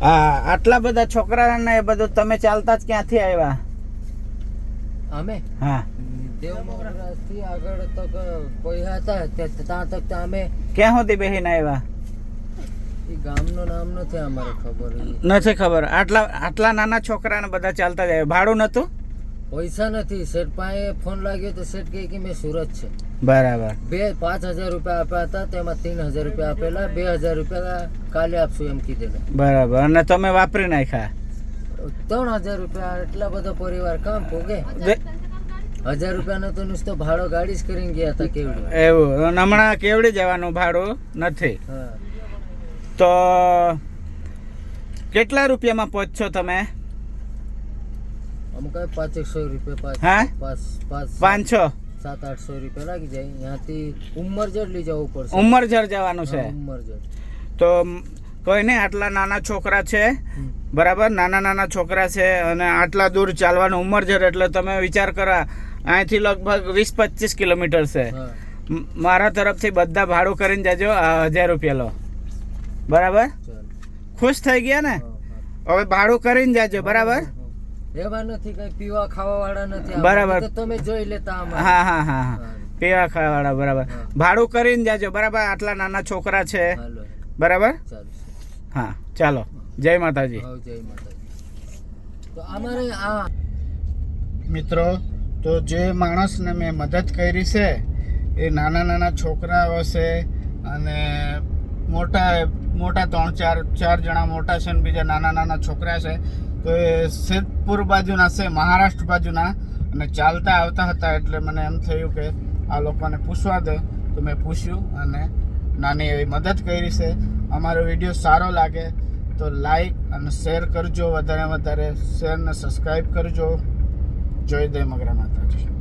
આ આટલા બધા છોકરા ને એ બધું તમે ચાલતા જ ક્યાંથી આવ્યા? અમે? હા. દેવ મહારાજથી આગળ તક કોઈ હતા ત્યાં તક અમે ક્યાં સુધી બેહીને આવ્યા? એ ગામનું નામ નથી અમારે ખબર. નથી ખબર. આટલા આટલા નાના છોકરાને બધા ચાલતા જાય ભાડું નતું પૈસા નથી. શેઠ પાસે ફોન લાગ્યો તો શેઠ કહે કે મેં સુરત છે. બરાબર. બે પાંચ હજાર રૂપિયા આપ્યા હતા તેમાં ત્રણ હજાર રૂપિયા આપેલા બે હજાર રૂપિયા કાલે આપશું એમ કીધેલા. બરાબર. અને તમે વાપરી નાખ્યા? ત્રણ હજાર રૂપિયા એટલા બધો પરિવાર કામ ભોગે. હજાર રૂપિયાનો તો નુસતો ભાડો ગાડી જ કરીને ગયા હતા કેવડું એવું. હમણાં કેવડી જવાનું ભાડું? નથી. તો કેટલા રૂપિયામાં પહોંચશો તમે? અમુક પાંચેકસો રૂપિયા હા? પાંચ પાંચ પાંચ પાંચસો સાત આઠસો રૂપિયા લાગી જાય. ત્યાંથી ઉમરજડ લઈ જવું પડશે. ઉમરજર જવાનું છે? હા, તો કોઈ નહીં આટલા નાના છોકરા છે. બરાબર? નાના નાના છોકરા છે અને આટલા દૂર ચાલવાનું ઉમરજર એટલે તમે વિચાર કરો અહીંથી લગભગ વીસ પચીસ કિલોમીટર છે. મારા તરફથી બધા ભાડું કરીને જજો હજાર રૂપિયા લો. બરાબર? ખુશ થઈ ગયા ને. હવે ભાડું કરીને જાજો બરાબર? એવા નથી કઈ પીવા ખાવા વાળા નથી બરાબર. તમે જોઈ લેતા. હા હા હા. પીવા ખાવાવાળા બરાબર. ભાડું કરીને જાજો બરાબર? આટલા નાના છોકરા છે. બરાબર? હા ચાલો. જય માતાજી. જય માતાજી. તો અમારે આ મિત્રો તો જે માણસને મેં મદદ કરી છે એ નાના નાના છોકરાઓ છે અને મોટા મોટા ત્રણ ચાર ચાર જણા મોટા છે અને બીજા નાના નાના છોકરા છે તો એ સિદ્ધપુર બાજુના છે, મહારાષ્ટ્ર બાજુના. અને ચાલતા આવતા હતા એટલે મને એમ થયું કે આ લોકોને પૂછવા દે. તો મેં પૂછ્યું અને નાની એવી મદદ કરી છે. અમારો વીડિયો સારો લાગે તો લાઈક અને શેર કરજો વધારે વધારે. શેર ને સબસ્ક્રાઈબ કરજો. જોઈ દે મગરા માતાજી.